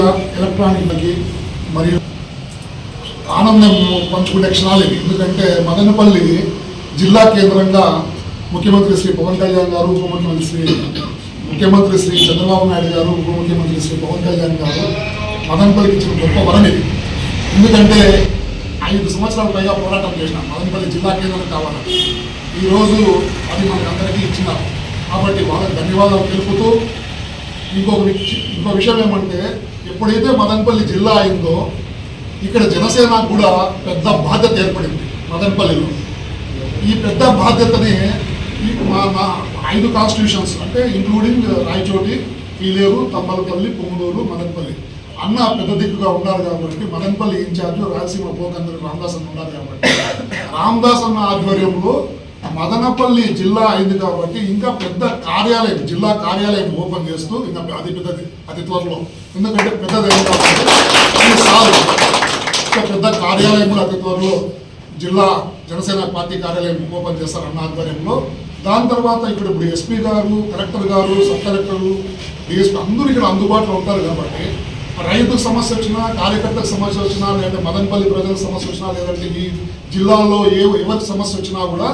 Media ఎలక్ట్రానిక్లకి మరియు ఆనందం పంచుకునే క్షణాలు ఇవి. ఎందుకంటే మదనపల్లి జిల్లా కేంద్రంగా ముఖ్యమంత్రి శ్రీ పవన్ కళ్యాణ్ గారు ఉప ముఖ్యమంత్రి శ్రీ ముఖ్యమంత్రి శ్రీ చంద్రబాబు నాయుడు గారు ఉప ముఖ్యమంత్రి శ్రీ పవన్ కళ్యాణ్ గారు మదనపల్లికి ఇచ్చిన గొప్ప వరం ఇది. ఎందుకంటే ఐదు సంవత్సరాల పైగా పోరాటం చేసినాం. మదనపల్లి జిల్లా కేంద్రం కావాలని. ఈరోజు అది మనకందరికీ ఇచ్చినారు కాబట్టి వాళ్ళకి ధన్యవాదాలు తెలుపుతూ ఇంకొక ఇంకో విషయం ఏమంటే ఎప్పుడైతే మదనపల్లి జిల్లా అయిందో ఇక్కడ జనసేన కూడా పెద్ద బాధ్యత ఏర్పడింది మదనపల్లిలో. ఈ పెద్ద బాధ్యతని ఈ మా మా ఐదు కాన్స్టిట్యూషన్స్ అంటే ఇంక్లూడింగ్ రాయచోటి పీలేరు తమ్మలపల్లి పొంగనూరు మదనపల్లి. అన్న పెద్ద దిక్కుగా ఉన్నారు కాబట్టి మదనపల్లి ఇన్ఛార్జ్ రాయలసీమ పోకందరి రామదాస్ అన్న ఉన్నారు కాబట్టి. రామదాస్ అన్న ఆధ్వర్యంలో మదనపల్లి జిల్లా అయింది కాబట్టి ఇంకా పెద్ద కార్యాలయం జిల్లా కార్యాలయం ఓపెన్ చేస్తూ ఇంకా అతి పెద్దది అతి త్వరలో. ఎందుకంటే పెద్దది కాబట్టి ఇంకా పెద్ద కార్యాలయం కూడా అతి త్వరలో జిల్లా జనసేన పార్టీ కార్యాలయం ఓపెన్ చేస్తారన్న ఆధ్వర్యంలో. దాని తర్వాత ఇక్కడ ఇప్పుడు ఎస్పీ గారు కలెక్టర్ గారు సబ్ కలెక్టర్లు డిఎస్పీ అందరూ ఇక్కడ అందుబాటులో ఉంటారు కాబట్టి రైతు సమస్య వచ్చినా కార్యకర్తకు సమస్య వచ్చినా లేదంటే మదనపల్లి ప్రజల సమస్య వచ్చినా లేదంటే ఈ జిల్లాలో ఏ ఎవరికి సమస్య వచ్చినా కూడా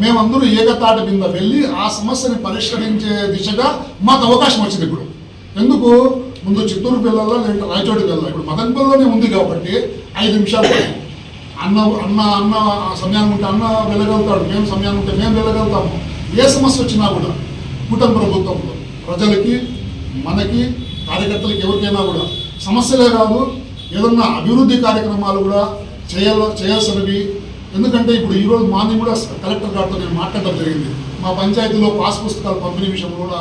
మేమందరూ ఏకతాటి కింద వెళ్ళి ఆ సమస్యని పరిష్కరించే దిశగా మాకు అవకాశం వచ్చింది ఇప్పుడు. ఎందుకు? ముందు చిత్తూరు పిల్లల్లో లేదంటే రాయచోటికి వెళ్ళాలి? ఇప్పుడు మదనపల్లిలోనే ఉంది కాబట్టి ఐదు నిమిషాలు అన్న అన్న అన్న సమయాన్ని ఉంటే అన్న వెళ్ళగలుగుతాడు మేము సమయాన్ని ఉంటే మేము వెళ్ళగలుగుతాము. ఏ సమస్య వచ్చినా కూడా కూటమి ప్రభుత్వంలో ప్రజలకి మనకి కార్యకర్తలకి ఎవరికైనా కూడా సమస్యలే కాదు ఏదన్నా అభివృద్ధి కార్యక్రమాలు కూడా చేయాల చేయాల్సినవి ఎందుకంటే ఇప్పుడు ఈరోజు మార్నింగ్ కూడా కలెక్టర్ గారితో నేను మాట్లాడడం జరిగింది. మా పంచాయతీలో పాస్ పుస్తకాలు పంపిణీ విషయంలో కూడా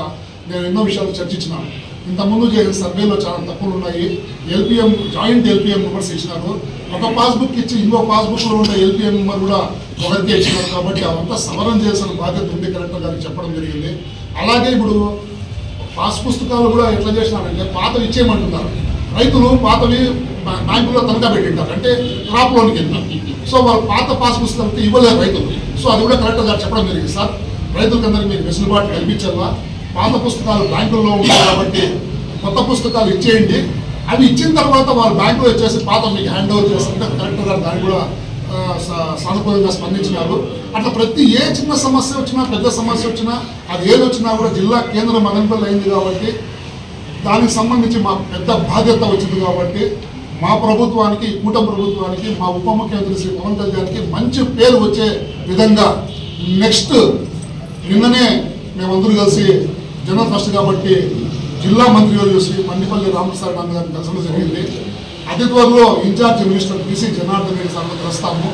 నేను ఎన్నో విషయాలు చర్చించినాను. ఇంతకుముందు చేసిన సర్వేలో చాలా తప్పులు ఉన్నాయి. ఎల్పిఎం జాయింట్ ఎల్పిఎం నెంబర్స్ ఇచ్చినారు. ఒక పాస్బుక్ ఇచ్చి ఇంకో పాస్బుక్లో ఉన్న ఎల్పిఎం నెంబర్ కూడా ఒకరికే ఇచ్చినారు కాబట్టి అవంతా సవరణ చేసిన బాధ్యత ఉంది కలెక్టర్ గారికి చెప్పడం జరిగింది. అలాగే ఇప్పుడు పాస్ పుస్తకాలు కూడా ఎట్లా చేసినారంటే పాతవి ఇచ్చేయమంటున్నారు. రైతులు పాతవి బ్యాంకులో తనఖా పెట్టింటారు. అంటే క్రాప్ లోన్ కింద సో వాళ్ళు పాత పాస్ పుస్తకాలు ఇవ్వలేదు రైతులు. సో అది కూడా కలెక్టర్ గారు చెప్పడం జరిగింది సార్. రైతులకు అందరికీ మీరు వెసులుబాటు కల్పించాలా? పాత పుస్తకాలు బ్యాంకుల్లో ఉంటాయి కాబట్టి కొత్త పుస్తకాలు ఇచ్చేయండి. అవి ఇచ్చిన తర్వాత వాళ్ళు బ్యాంకులో వచ్చేసి పాత మీకు హ్యాండ్ ఓవర్ చేస్తుంటే కలెక్టర్ గారు దాన్ని కూడా సా- సానుకూలంగా స్పందించినారు. అట్లా ప్రతి ఏ చిన్న సమస్య వచ్చినా పెద్ద సమస్య వచ్చినా అది ఏది వచ్చినా కూడా జిల్లా కేంద్రం మదనపల్లి అయింది కాబట్టి దానికి సంబంధించి మా పెద్ద బాధ్యత వచ్చింది కాబట్టి మా ప్రభుత్వానికి కూట కూటమి ప్రభుత్వానికి మా ఉప ముఖ్యమంత్రి శ్రీ పవన్ కళ్యాణ్కి మంచి పేరు వచ్చే విధంగా నెక్స్ట్ నిన్ననే మేమందరూ కలిసి జనరల్ ఫస్ట్ కాబట్టి జిల్లా మంత్రివర్యులు శ్రీ మండిపల్లి రామప్రసాద్ నాన్న గారిని కలసడం జరిగింది. అతి త్వరలో in-charge minister BC Janardhan Reddy సార్ని కలుస్తాము.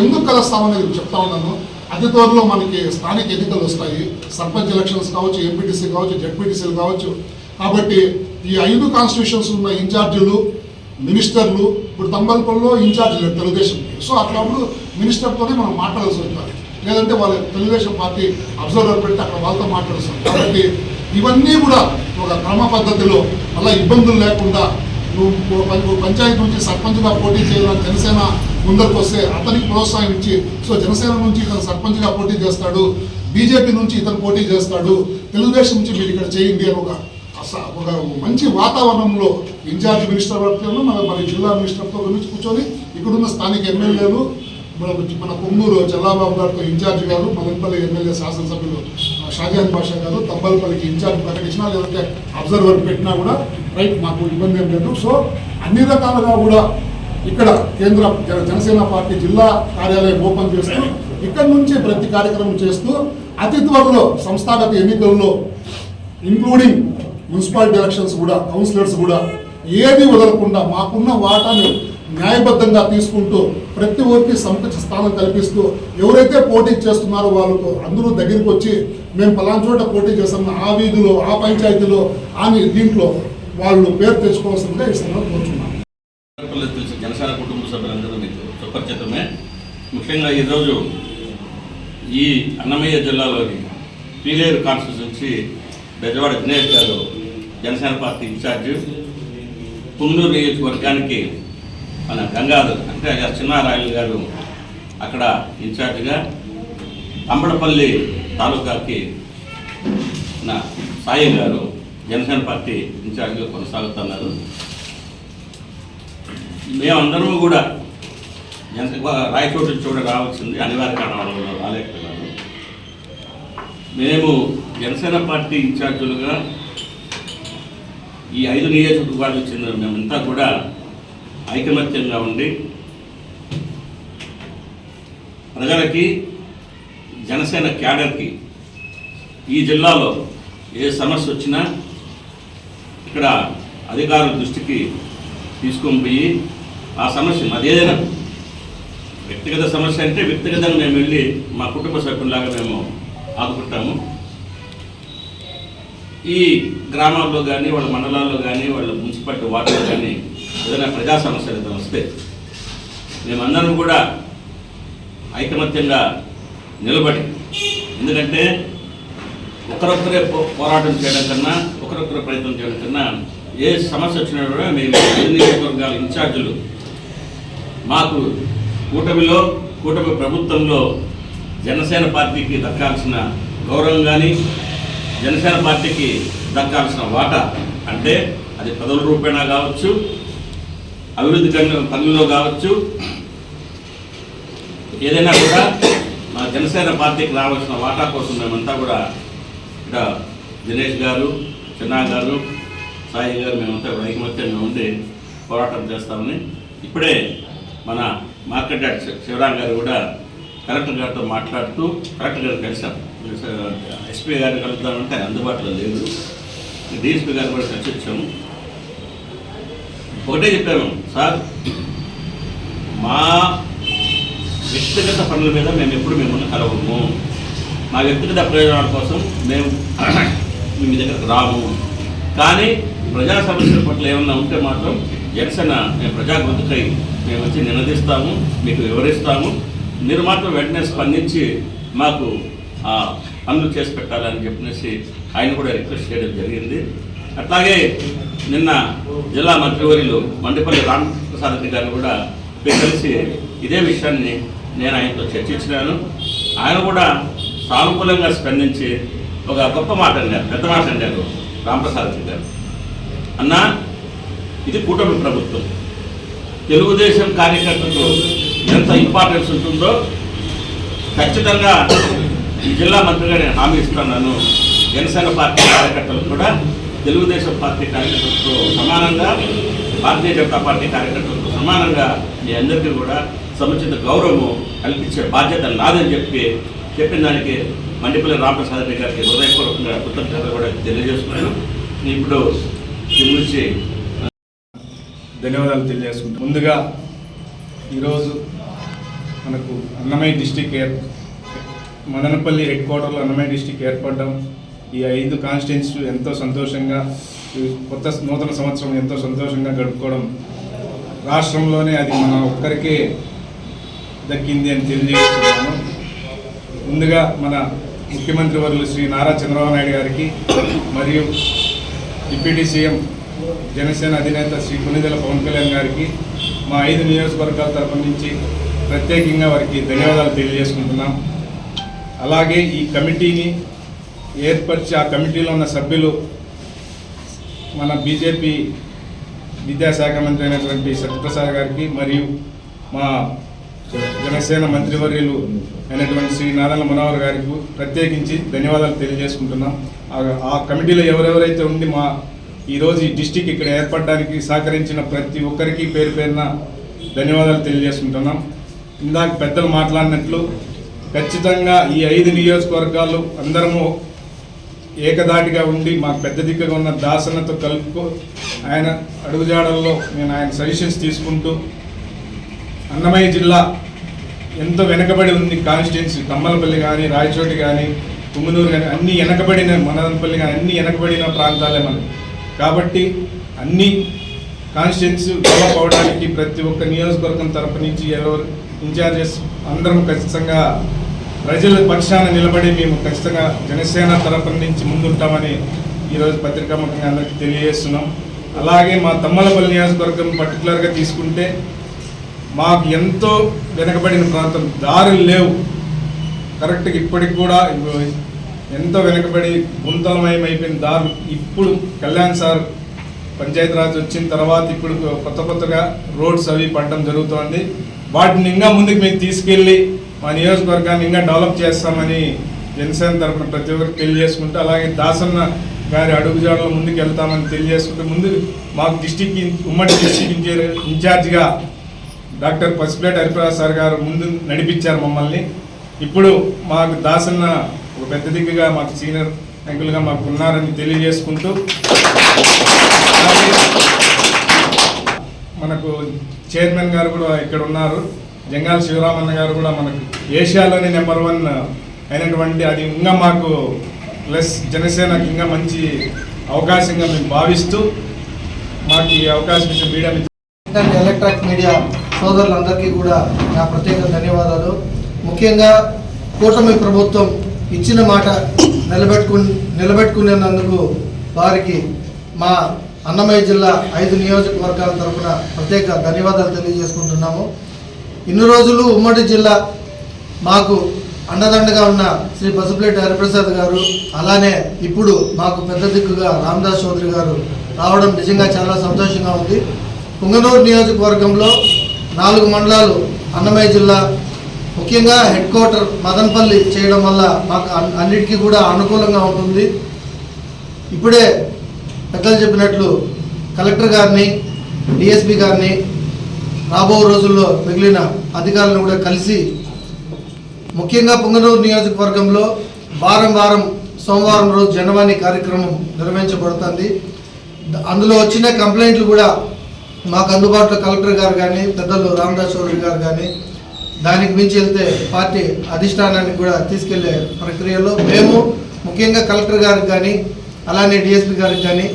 ఎందుకు కలుస్తామనేది చెప్తా ఉన్నాను. అతి త్వరలో మనకి స్థానిక ఎన్నికలు వస్తాయి. సర్పంచ్ ఎలక్షన్స్ కావచ్చు ఎంపీటీసీ కావచ్చు జడ్పీటీసీలు కావచ్చు. కాబట్టి ఈ ఐదు కాన్స్టిట్యూషన్స్ ఉన్న ఇన్ఛార్జీలు మినిస్టర్లు ఇప్పుడు తంబలపల్లిలో ఇన్ఛార్జ్ లేదు తెలుగుదేశం. సో అట్లాప్పుడు మినిస్టర్తోనే మనం మాట్లాడాల్సి ఉంటుంది. లేదంటే వాళ్ళ తెలుగుదేశం పార్టీ అబ్జర్వర్ పెట్టి అక్కడ వాళ్ళతో మాట్లాడుస్తాం కాబట్టి ఇవన్నీ కూడా ఒక క్రమ పద్ధతిలో మళ్ళీ ఇబ్బందులు లేకుండా నువ్వు పంచాయతీ నుంచి సర్పంచ్గా పోటీ చేయాలని జనసేన ముందరికి వస్తే అతనికి ప్రోత్సాహం ఇచ్చి సో జనసేన నుంచి ఇతను సర్పంచ్గా పోటీ చేస్తాడు బీజేపీ నుంచి ఇతను పోటీ చేస్తాడు తెలుగుదేశం నుంచి మీరు ఇక్కడ చేయండి అని ఒక ఒక మంచి వాతావరణంలో ఇన్ఛార్జ్ మినిస్టర్ వర్గంలో మన మన జిల్లా మినిస్టర్తో గురించి కూర్చొని ఇక్కడున్న స్థానిక ఎమ్మెల్యేలు మన మన కొమ్మూరు చల్లాబాబు గారితో ఇన్ఛార్జ్ గారు మదనపల్లి ఎమ్మెల్యే శాసనసభ్యులు షాజాన్ బాషా గారు తంబలపల్లికి ఇన్ఛార్జ్ ప్రకటించినా లేదంటే అబ్జర్వర్ పెట్టినా కూడా రైట్ మాకు ఇబ్బంది ఏం లేదు. సో అన్ని రకాలుగా కూడా ఇక్కడ కేంద్ర జనసేన పార్టీ జిల్లా కార్యాలయం ఓపెన్ చేస్తూ ఇక్కడ నుంచి ప్రతి కార్యక్రమం చేస్తూ అతి త్వరలో సంస్థాగత ఎన్నికల్లో ఇంక్లూడింగ్ మున్సిపాలిటీ ఎలక్షన్స్ కూడా కౌన్సిలర్స్ కూడా ఏది వదలకుండా మాకున్న వాటాను న్యాయబద్ధంగా తీసుకుంటూ ప్రతి ఒక్కరికి సముచిత స్థానం కల్పిస్తూ ఎవరైతే పోటీ చేస్తున్నారో వాళ్ళకు అందరూ దగ్గరికి వచ్చి మేము పలానా చోట పోటీ చేస్తాం ఆ వీధిలో ఆ పంచాయతీలో అని దీంట్లో వాళ్ళు పేరు తెచ్చుకోవాల్సిందిగా ఈ సందర్భంగా కోరుచున్నాను. తెలిసి జనసేన కుటుంబ సభ్యులందరూ మీకు సుపరిచితమే. ముఖ్యంగా ఈరోజు ఈ అన్నమయ్య జిల్లాలోని పీలేరు కాన్స్టిట్యూన్సీ బెజవాడ దినేష్ గారు జనసేన పార్టీ ఇన్ఛార్జ్ పుంగూరు నియోజకవర్గానికి మన గంగాధర్ అంటే ఎస్ చిన్నారాయలు గారు అక్కడ ఇన్ఛార్జిగా అంబడపల్లి తాలూకాకి నా సాయి గారు జనసేన పార్టీ ఇన్ఛార్జిగా కొనసాగుతున్నారు. మేమందరము కూడా జనసేన రాయచోటు నుంచి కూడా రావాల్సింది అనివార్య కారణాలలో రాలేకపోయినాను మేము జనసేన పార్టీ ఇన్ఛార్జీలుగా ఈ ఐదు నియోజకవర్గాలకు చెందిన మేమంతా కూడా ఐకమత్యంగా ఉండి ప్రజలకి జనసేన క్యాడర్కి ఈ జిల్లాలో ఏ సమస్య వచ్చినా ఇక్కడ అధికారుల దృష్టికి తీసుకొని పోయి ఆ సమస్య అదేదైనా వ్యక్తిగత సమస్య అంటే వ్యక్తిగతంగా మేము వెళ్ళి మా కుటుంబ సభ్యులాగా మేము ఆదుకుంటాము. ఈ గ్రామాల్లో కానీ వాళ్ళ మండలాల్లో కానీ వాళ్ళ మున్సిపాలిటీ వార్డులో కానీ ఏదైనా ప్రజా సమస్యలు ఏదైనా వస్తే మేమందరం కూడా ఐకమత్యంగా నిలబడి ఎందుకంటే ఒకరొక్కరే పో- పోరాటం చేయడం కన్నా ఒకరొక్కరే ప్రయత్నం చేయడం కన్నా ఏ సమస్య వచ్చినా కూడా మేము నియోజకవర్గాల ఇన్ఛార్జీలు మాకు కూటమిలో కూటమి ప్రభుత్వంలో జనసేన పార్టీకి దక్కాల్సిన గౌరవం కానీ జనసేన పార్టీకి దక్కాల్సిన వాటా అంటే అది పదవుల రూపేణా కావచ్చు అభివృద్ధి పనుల్లో కావచ్చు ఏదైనా కూడా మా జనసేన పార్టీకి రావాల్సిన వాటా కోసం మేమంతా కూడా ఇక్కడ దినేష్ గారు చిన్నా గారు సాయి గారు మేమంతా కూడా ఐకమత్యంగా ఉండి పోరాటం చేస్తామని ఇప్పుడే మన మార్కెట్ శివరాం గారు కూడా కలెక్టర్ గారితో మాట్లాడుతూ కలెక్టర్ గారు కలిసాం ఎస్పీ గారిని కలుద్దామంటే ఆయన అందుబాటులో లేదు. డిఎస్పీ గారు కూడా కలిసి వచ్చాము ఒకటే చెప్పాను సార్ మా వ్యక్తిగత పనుల మీద మేము ఎప్పుడు మిమ్మల్ని కలవము. మా వ్యక్తిగత ప్రయోజనాల కోసం మేము మీ దగ్గరకు రాము. కానీ ప్రజా సమస్యల పట్ల ఏమన్నా ఉంటే మాత్రం జనసేన మేము ప్రజా ప్రజాగృతికై మేము వచ్చి నినదిస్తాము మీకు వివరిస్తాము. మీరు మాత్రం వెంటనే స్పందించి మాకు ఆ పనులు చేసి పెట్టాలని చెప్పేసి ఆయన కూడా రిక్వెస్ట్ చేయడం జరిగింది. అట్లాగే నిన్న జిల్లా మంత్రివర్యులు మండిపల్లి రామప్రసాద్ రెడ్డి గారు కూడా కలిసి ఇదే విషయాన్ని నేను ఆయనతో చర్చించినాను. ఆయన కూడా సానుకూలంగా స్పందించి ఒక గొప్ప మాట అన్నారు పెద్ద మాట అన్నారు రామప్రసాద్ రెడ్డి గారు. అన్నా ఇది కూటమి ప్రభుత్వం. తెలుగుదేశం కార్యకర్తలు ఎంత ఇంపార్టెన్స్ ఉంటుందో ఖచ్చితంగా ఈ జిల్లా మంత్రిగా నేను హామీ ఇస్తున్నాను జనసేన పార్టీ కార్యకర్తలు కూడా తెలుగుదేశం పార్టీ కార్యకర్తలతో సమానంగా భారతీయ జనతా పార్టీ కార్యకర్తలతో సమానంగా మీ అందరికీ కూడా సముచిత గౌరవము కల్పించే బాధ్యత నాదని చెప్పి చెప్పిన దానికి మండిపల్లి రామప్రసాద్ రెడ్డి గారికి హృదయపూర్వకంగా కృతజ్ఞతలు కూడా తెలియజేస్తున్నాను. ఇప్పుడు దీని గురించి ధన్యవాదాలు తెలియజేసుకుంటాం ముందుగా ఈరోజు మనకు అన్నమయ్య డిస్టిక్ ఏర్ మదనపల్లి హెడ్ క్వార్టర్లో అన్నమయ్య డిస్టిక్ ఏర్పడడం. ఈ ఐదు కాన్స్టిట్యున్సీ ఎంతో సంతోషంగా కొత్త నూతన సంవత్సరం ఎంతో సంతోషంగా గడుపుకోవడం రాష్ట్రంలోనే అది మన ఒక్కరికే దక్కింది అని తెలియజేస్తున్నాను. ముందుగా మన ముఖ్యమంత్రి వర్యులు శ్రీ నారా చంద్రబాబు నాయుడు గారికి మరియు డిప్యూటీ సీఎం జనసేన అధినేత శ్రీ కొనిదెల పవన్ కళ్యాణ్ గారికి మా ఐదు నియోజకవర్గాల తరపు నుంచి ప్రత్యేకంగా వారికి ధన్యవాదాలు తెలియజేసుకుంటున్నాం. అలాగే ఈ కమిటీని ఏర్పరిచి ఆ కమిటీలో ఉన్న సభ్యులు మన బీజేపీ విద్యాశాఖ మంత్రి అయినటువంటి సత్యప్రసాద్ గారికి మరియు మా జనసేన మంత్రివర్యులు అయినటువంటి శ్రీ నారాయణ మనోహర్ గారికి ప్రత్యేకించి ధన్యవాదాలు తెలియజేసుకుంటున్నాం. ఆ- ఆ కమిటీలో ఎవరెవరైతే ఉండి మా ఈరోజు ఈ డిస్టిక్ ఇక్కడ ఏర్పడడానికి సహకరించిన ప్రతి ఒక్కరికి పేరు పేరున ధన్యవాదాలు తెలియజేసుకుంటున్నాం. ఇందాక పెద్దలు మాట్లాడినట్లు ఖచ్చితంగా ఈ ఐదు నియోజకవర్గాలు అందరము ఏకదాటిగా ఉండి మాకు పెద్ద దిగ్గగా ఉన్న దాసనతో కలుపుకో ఆయన అడుగుజాడల్లో నేను ఆయన సజెషన్స్ తీసుకుంటూ అన్నమయ్య జిల్లా ఎంతో వెనకబడి ఉంది. కాన్స్టిట్యున్సీ కమ్మలపల్లి కానీ రాయచోటి కానీ తుమ్మనూరు కానీ అన్ని వెనకబడిన మనదనపల్లి కానీ అన్ని వెనకబడిన ప్రాంతాలే మనకి కాబట్టి అన్ని కాన్స్టిట్యూన్స్ డెవలప్ అవడానికి ప్రతి ఒక్క నియోజకవర్గం తరపు నుంచి ఎవరు ఇన్ఛార్జెస్ అందరం ఖచ్చితంగా ప్రజల పక్షాన నిలబడి మేము ఖచ్చితంగా జనసేన తరపు నుంచి ముందుంటామని ఈరోజు పత్రికాముఖంగా అందరికీ తెలియజేస్తున్నాం. అలాగే మా తమ్మలపల్లి నియోజకవర్గం పర్టికులర్గా తీసుకుంటే మాకు ఎంతో వెనకబడిన ప్రాంతం దారులు లేవు. కరెక్ట్గా ఇప్పటికి కూడా ఎంతో వెనుకబడి గుంతలమయం అయిపోయిన దారు ఇప్పుడు కళ్యాణ్ సార్ పంచాయతీరాజ్ వచ్చిన తర్వాత ఇప్పుడు కొత్త కొత్తగా రోడ్స్ అవి పడడం జరుగుతోంది. వాటిని ఇంకా ముందుకు మేము తీసుకెళ్ళి మా నియోజకవర్గాన్ని ఇంకా డెవలప్ చేస్తామని జనసేన తరఫున ప్రతి ఒక్కరికి తెలియజేసుకుంటూ అలాగే దాసన్న గారి అడుగుజాడలో ముందుకు వెళ్తామని తెలియజేసుకుంటూ ముందు మాకు డిస్టిక్ ఉమ్మడి డిస్టిక్ ఇన్ఛార్జ్ ఇన్ఛార్జిగా డాక్టర్ పసిపేట హరిప్రసాద్ సార్ గారు ముందు నడిపించారు మమ్మల్ని. ఇప్పుడు మాకు దాసన్న ఒక పెద్ద దిక్కుగా మాకు సీనియర్ అంకుల్గా మాకు ఉన్నారని తెలియజేసుకుంటూ మనకు చైర్మన్ గారు కూడా ఇక్కడ ఉన్నారు. జంగాల శివరామన్న గారు కూడా మనకు ఏషియాలోనే నెంబర్ వన్ అయినటువంటి అది ఇంకా మాకు ప్లస్ జనసేనకు ఇంకా మంచి అవకాశంగా మేము భావిస్తూ మాకు ఈ అవకాశం ఇచ్చిన మీడియా ఎలక్ట్రానిక్ మీడియా సోదరులందరికీ కూడా నా ప్రత్యేక ధన్యవాదాలు. ముఖ్యంగా కూటమి ప్రభుత్వం ఇచ్చిన మాట నిలబెట్టుకు నిలబెట్టుకునేందుకు వారికి మా అన్నమయ్య జిల్లా ఐదు నియోజకవర్గాల తరఫున ప్రత్యేక ధన్యవాదాలు తెలియజేసుకుంటున్నాము. ఇన్ని రోజులు ఉమ్మడి జిల్లా మాకు అండదండగా ఉన్న శ్రీ పసుపులేటి హరిప్రసాద్ గారు అలానే ఇప్పుడు మాకు పెద్ద దిక్కుగా రామదాస్ చౌదరి గారు రావడం నిజంగా చాలా సంతోషంగా ఉంది. పుంగనూరు నియోజకవర్గంలో నాలుగు మండలాలు అన్నమయ్య జిల్లా ముఖ్యంగా హెడ్ క్వార్టర్ మదనపల్లి చేయడం వల్ల మాకు అన్- అన్నిటికీ కూడా అనుకూలంగా ఉంటుంది. ఇప్పుడే పెద్దలు చెప్పినట్లు కలెక్టర్ గారిని డిఎస్పి గారిని రాబో రోజుల్లో మిగిలిన అధికారులను కూడా కలిసి ముఖ్యంగా పుంగనూరు నియోజకవర్గంలో వారం వారం సోమవారం రోజు జనవాణి కార్యక్రమం నిర్వహించబడుతుంది. అందులో వచ్చిన కంప్లైంట్లు కూడా మాకు అందుబాటులో కలెక్టర్ గారు కానీ పెద్దలు రామదాస్ చౌదరి గారు కానీ దానికి మించి వెళ్తే పార్టీ అధిష్టానానికి కూడా తీసుకెళ్ళే ప్రక్రియలో మేము ముఖ్యంగా కలెక్టర్ గారికి కానీ అలానే డిఎస్పీ గారికి కానీ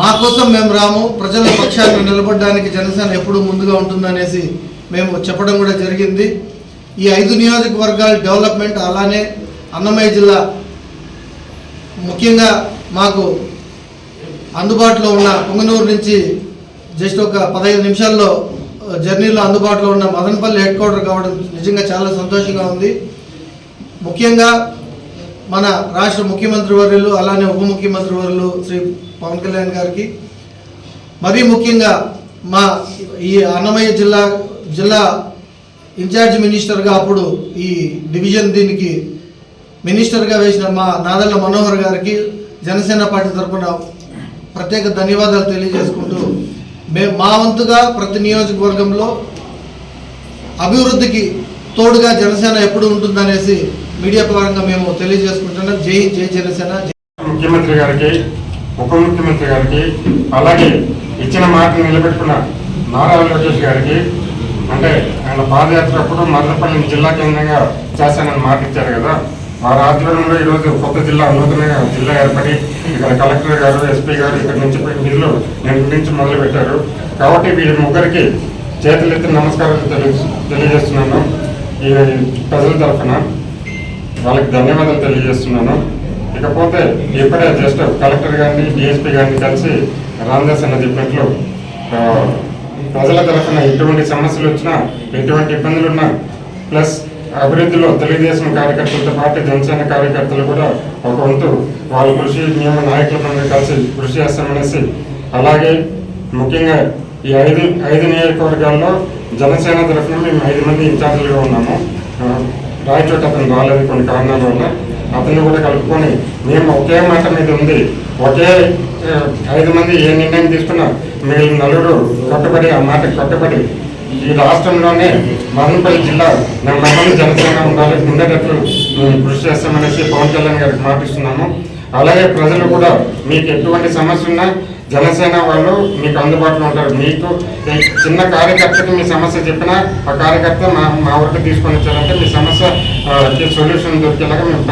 మా కోసం మేము రాము ప్రజల పక్షాన్ని నిలబడడానికి జనసేన ఎప్పుడు ముందుగా ఉంటుందనేసి మేము చెప్పడం కూడా జరిగింది. ఈ ఐదు నియోజకవర్గాల డెవలప్మెంట్ అలానే అన్నమయ్య జిల్లా ముఖ్యంగా మాకు అందుబాటులో ఉన్న పొంగనూరు నుంచి జస్ట్ ఒక పదహైదు నిమిషాల్లో జర్నీలో అందుబాటులో ఉన్న మదనపల్లి హెడ్ క్వార్టర్ కావడం నిజంగా చాలా సంతోషంగా ఉంది. ముఖ్యంగా మన రాష్ట్ర ముఖ్యమంత్రి వర్యులు అలానే ఉప ముఖ్యమంత్రి వర్యులు శ్రీ పవన్ కళ్యాణ్ గారికి. మరీ ముఖ్యంగా మా ఈ అన్నమయ్య జిల్లా జిల్లా ఇన్ఛార్జ్ మినిస్టర్గా అప్పుడు ఈ డివిజన్ దీనికి మినిస్టర్గా వేసిన మా నాదల్ల మనోహర్ గారికి జనసేన పార్టీ తరఫున ప్రత్యేక ధన్యవాదాలు తెలియజేసుకుంటూ మేము మా వంతుగా ప్రతి నియోజకవర్గంలో అభివృద్ధికి తోడుగా జనసేన ఎప్పుడు ఉంటుందనేసి మీడియా పరంగా మేము తెలియజేసుకుంటున్నాం. జై జై జనసేన జై ముఖ్యమంత్రి గారికి ఉప ముఖ్యమంత్రి గారికి అలాగే ఇచ్చిన మాటను నిలబెట్టుకున్న నారా లోకేష్ గారికి అంటే ఆయన పాదయాత్ర అప్పుడు మదనపల్లి జిల్లా కేంద్రంగా చేశానని మాట ఇచ్చారు కదా. వారి ఆధ్వర్యంలో ఈరోజు కొత్త జిల్లా నూతనంగా జిల్లా ఏర్పడి ఇక్కడ కలెక్టర్ గారు ఎస్పీ గారు ఇక్కడ నుంచి నిధులు నేను నుంచి మొదలుపెట్టారు. కాబట్టి వీరి ముగ్గురికి చేతులెత్తి నమస్కారాలు తెలియ తెలియజేస్తున్నాను. ఈ ప్రజల తరఫున వాళ్ళకి ధన్యవాదాలు తెలియజేస్తున్నాను. ఇకపోతే ఇప్పుడే జస్ట్ కలెక్టర్ గారిని డిఎస్పీ గారిని కలిసి రామదాస్ అన్న చెప్పినట్లు ప్రజల తరఫున ఎటువంటి సమస్యలు వచ్చినా ఎటువంటి ఇబ్బందులు ఉన్నా ప్లస్ అభివృద్ధిలో తెలుగుదేశం కార్యకర్తలతో పాటు జనసేన కార్యకర్తలు కూడా ఒక వంతు వాళ్ళ కృషి నియమ నాయకుల కలిసి కృషి చేస్తామనేసి అలాగే ముఖ్యంగా ఈ ఐదు ఐదు నియోజకవర్గాల్లో జనసేన తరఫున మేము ఐదు మంది ఇన్ఛార్జీలుగా ఉన్నాము. రాయచోట అతను రాలేదు కొన్ని కారణాల వల్ల. అతన్ని కూడా కలుపుకొని మేము ఒకే మాట మీద ఉంది. ఒకే ఐదు మంది ఏ నిర్ణయం తీసుకున్నా మిగిలిన నలుగురు కట్టుబడి ఆ మాట కట్టుబడి ఈ రాష్ట్రంలోనే మదనపల్లి జిల్లా నెంబర్ జనసేన ఉండాలి ఉండేటట్లు కృషి చేస్తామనేసి పవన్ కళ్యాణ్ గారికి మాటిస్తున్నాము. అలాగే ప్రజలు కూడా మీకు ఎటువంటి సమస్య ఉన్నా జనసేన వాళ్ళు మీకు అందుబాటులో ఉంటారు. మీకు చిన్న కార్యకర్తకి మీ సమస్య చెప్పినా ఆ కార్యకర్త మా మా వరకు తీసుకొని వచ్చారంటే మీ సమస్య సొల్యూషన్ దొరికేలాగా మేము